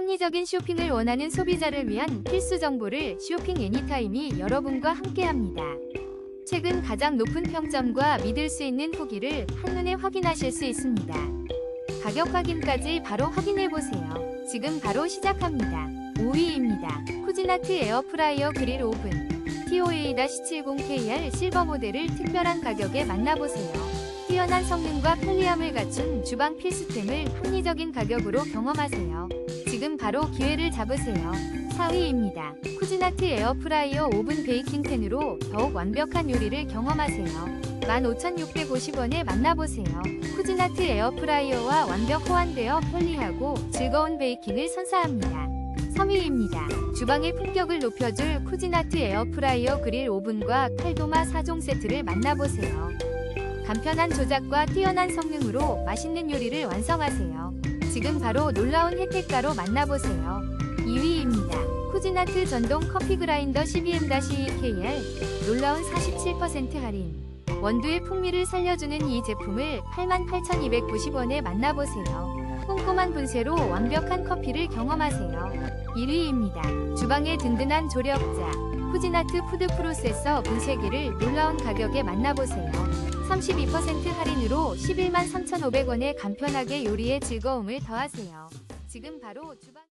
합리적인 쇼핑을 원하는 소비자를 위한 필수 정보를 쇼핑 애니타임이 여러분과 함께합니다. 최근 가장 높은 평점과 믿을 수 있는 후기를 한눈에 확인하실 수 있습니다. 가격 확인까지 바로 확인해 보세요. 지금 바로 시작합니다. 5위입니다. 쿠지나트 에어프라이어 그릴 오븐 TOA-70KR 실버 모델을 특별한 가격에 만나보세요. 뛰어난 성능과 편리함을 갖춘 주방 필수템을 합리적인 가격으로 경험하세요. 지금 바로 기회를 잡으세요. 4위입니다. 쿠지나트 에어프라이어 오븐 베이킹팬으로 더욱 완벽한 요리를 경험하세요. 15,650원에 만나보세요. 쿠지나트 에어프라이어와 완벽 호환되어 편리하고 즐거운 베이킹을 선사합니다. 3위입니다. 주방의 품격을 높여줄 쿠지나트 에어프라이어 그릴 오븐과 칼도마 4종 세트를 만나보세요. 간편한 조작과 뛰어난 성능으로 맛있는 요리를 완성하세요. 지금 바로 놀라운 혜택가로 만나보세요. 2위입니다. 쿠지나트 전동 커피 그라인더 12M-2KR 놀라운 47% 할인. 원두의 풍미를 살려주는 이 제품을 88,290원에 만나보세요. 꼼꼼한 분쇄로 완벽한 커피를 경험하세요. 1위입니다. 주방의 든든한 조력자. 쿠지나트 푸드 프로세서 분쇄기를 놀라운 가격에 만나보세요. 32% 할인으로 11만 3,500원에 간편하게 요리의 즐거움을 더하세요. 지금 바로 주방